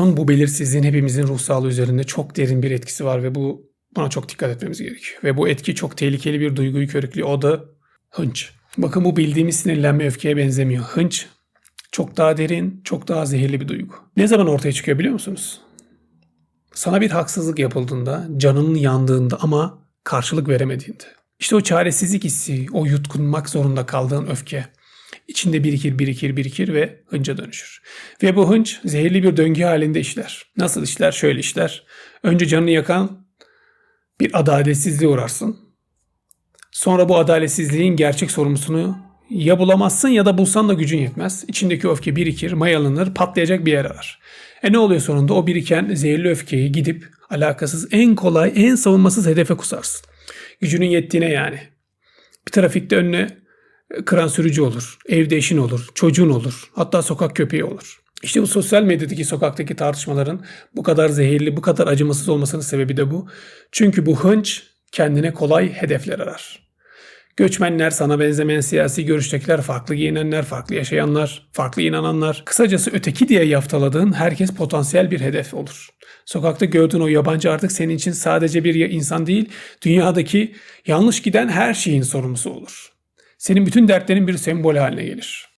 Bu belirsizliğin hepimizin ruh sağlığı üzerinde çok derin bir etkisi var ve bu buna çok dikkat etmemiz gerekiyor. Ve bu etki çok tehlikeli bir duyguyu körüklüyor. O da hınç. Bakın bu bildiğimiz sinirlenme öfkeye benzemiyor. Hınç çok daha derin, çok daha zehirli bir duygu. Ne zaman ortaya çıkıyor biliyor musunuz? Sana bir haksızlık yapıldığında, canının yandığında ama karşılık veremediğinde. İşte o çaresizlik hissi, o yutkunmak zorunda kaldığın öfke içinde birikir, birikir, birikir ve hınca dönüşür. Ve bu hınç zehirli bir döngü halinde işler. Nasıl işler? Şöyle işler. Önce canını yakan bir adaletsizliğe uğrarsın. Sonra bu adaletsizliğin gerçek sorumlusunu ya bulamazsın ya da bulsan da gücün yetmez. İçindeki öfke birikir, mayalanır, patlayacak bir yer arar. E ne oluyor sonunda? O biriken zehirli öfkeyi gidip alakasız en kolay, en savunmasız hedefe kusarsın. Gücünün yettiğine yani. Bir trafikte önüne kıran sürücü olur, evde eşin olur, çocuğun olur, hatta sokak köpeği olur. İşte bu sosyal medyadaki sokaktaki tartışmaların bu kadar zehirli, bu kadar acımasız olmasının sebebi de bu. Çünkü bu hınç kendine kolay hedefler arar. Göçmenler, sana benzemeyen siyasi görüştekiler, farklı giyinenler, farklı yaşayanlar, farklı inananlar. Kısacası öteki diye yaftaladığın herkes potansiyel bir hedef olur. Sokakta gördüğün o yabancı artık senin için sadece bir insan değil, dünyadaki yanlış giden her şeyin sorumlusu olur. Senin bütün dertlerin bir sembol haline gelir.